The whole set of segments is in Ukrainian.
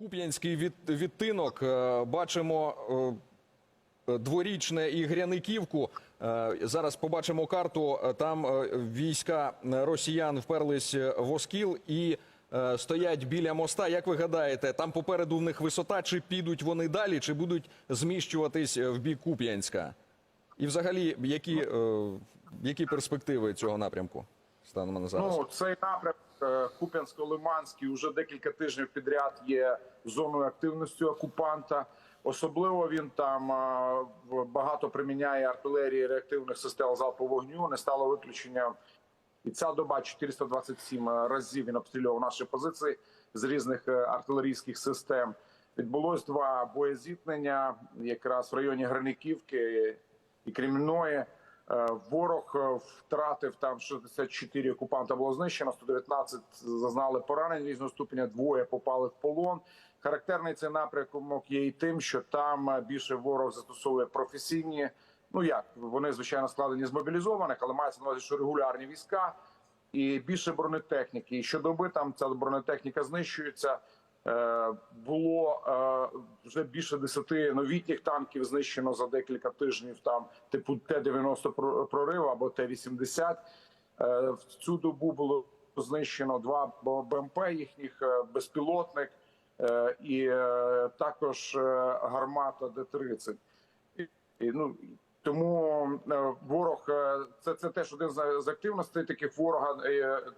Куп'янський від, відтинок. Е, Бачимо е, дворічне і Гряниківку. Е, Зараз побачимо карту. Там війська росіян вперлись в Оскіл і стоять біля моста. Як ви гадаєте, там попереду в них висота? Чи підуть вони далі, чи будуть зміщуватись в бік Куп'янська? І взагалі, які, які перспективи цього напрямку станом на зараз? Ну цей напрямок е, Куп'янсько-Лиманський вже декілька тижнів підряд є зоною активності окупанта. Особливо він там е, багато приміняє артилерії реактивних систем залпового вогню. Не стало виключенням. І ця доба 427 разів він обстрілював наші позиції з різних е, артилерійських систем. Відбулось два боєзіткнення якраз в районі Граниківки і Кремінної. Е, Ворог е, втратив там 64 окупанта було знищено, 119 зазнали поранень різного ступеня, двоє попали в полон. Характерний цей напрямок є і тим, що там е, більше ворог застосовує професійні. Ну як вони звичайно складені з мобілізованих, але мається на увазі, що регулярні війська і більше бронетехніки. І щодоби там ця бронетехніка знищується. Е, Було е, вже більше десяти новітніх танків знищено за декілька тижнів. Там типу Т-90 про- прорив або Т-80. Е, В цю добу було знищено два БМП їхніх безпілотник і також гармата Д-30. І, ну, тому ворог це, це теж один з, активностей таких ворога,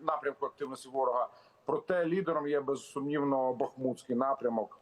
напрямку активності ворога. Проте лідером є безсумнівно Бахмутський напрямок.